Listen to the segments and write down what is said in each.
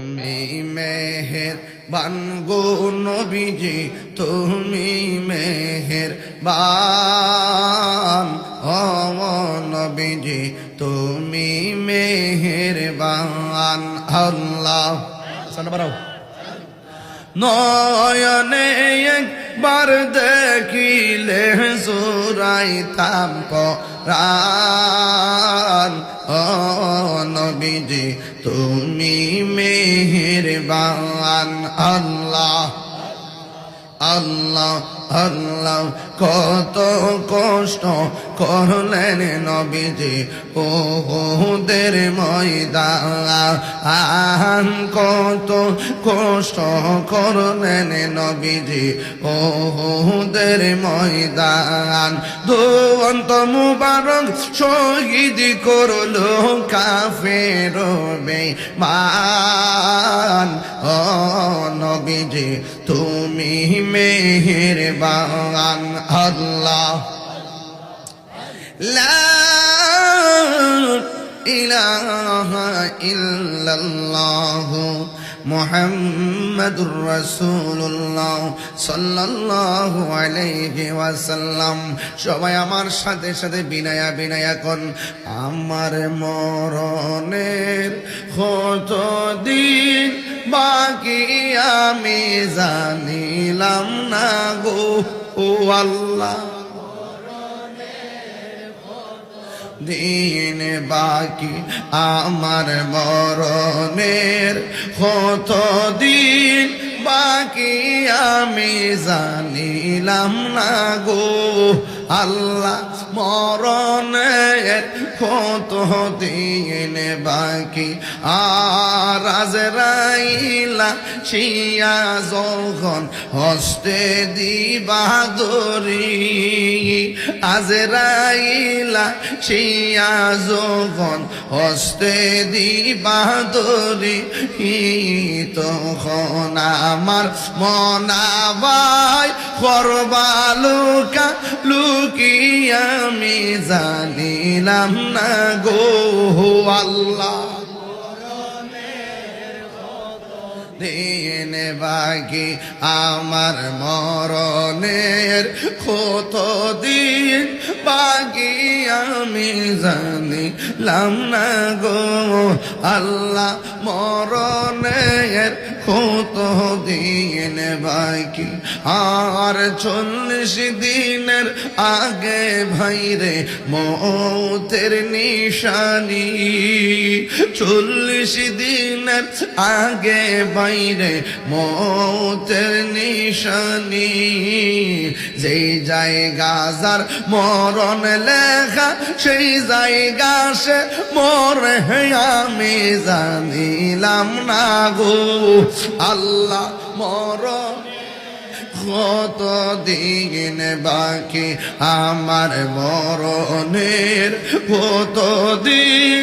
তুমি মেহের বানগো নবীজি, তুমি মেহের বান ও নবীজি, তুমি মেহের বান আল্লাহ বাড়াও। নয়নে একবার দেখিলে সুরাইতাম পরাণ ও নবীজি তুমি মেহেরবান আল্লাহ। আল্লাহ আল্লাহ কত কষ্ট করলেন নবীজি ও হুদের ময়দা ময়দান কত কষ্ট করলেন নবীজি ওদের ময়দান। দুবন্ত মুবারক শহীদ করল কাফের মান ও নবীজি তুমি তুমি মেহেরবান আল্লাহ। লা ইলাহা মোহাম্মদুর রসুল্লাহ সাল্লাহ আলাইহি ওয়াসাল্লাম। সবাই আমার সাথে সাথে বিনায়া বিনায়া কন আমার মরণের কত দিন বাকি আমি জানিলাম না গো, ও আল্লাহ। দিন বাকি আমার মরণের কত দিন বাকি আমি জানিলাম না গো আল্লাহ মরণের কত দিন বাকি। আর রাইলা শিয়া যখন হস্তে দিবা দরি। আজরাইলা শিয়া যখন হস্তে দিবা দরি। তখন আমার মনাবাই করবালুকা লুকি আমি জানিলাম না গো আল্লাহ। দিন বাকি আমার মরণের কত দিন বাকি আমি জানিলাম না গো, আল্লাহ, মরণের কত বাকি। আর চল্লিশ দিনের আগে ভাইরে মৌতের নিশানি। চল্লিশ দিনের আগে বাইরে মৌতের নিশানি। যেই জায়গা যার মরণ লেখা, সেই জায়গা সে মরে আমি জানিলাম না গো। আল্লাহ মরণ কত দিন বাকি? আমার মরণের কত দিন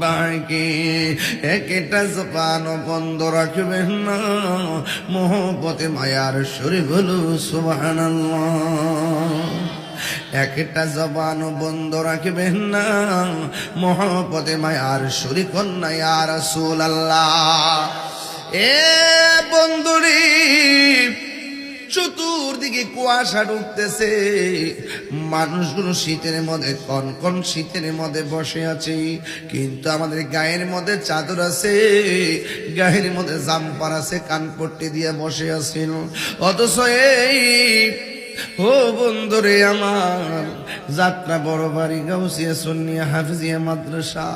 বাকি একটা জপান বন্ধ রাখবেন না। মোহপতে মায়ার শরীর বলু সুবাহান একটা জবান বন্ধ রাখবেন না। মহাপদে মায়ার শরী কন্যা আর সুল আল্লাহ কুয়াশা ঢুকতেছে মানুষগুলো শীতের মধ্যে কন কন শীতের মধ্যে বসে আছে। কিন্তু আমাদের গায়ের মধ্যে চাদর আছে, গায়ের মধ্যে জাম্পার আছে, কানপট্টি দিয়ে বসে আছিল অথচ এই, ও বন্ধুরে আমার, যাত্রা বড় বাড়ি, গাউসিয়া সন্নিয়া হাফিজিয়া মাদ্রাসা।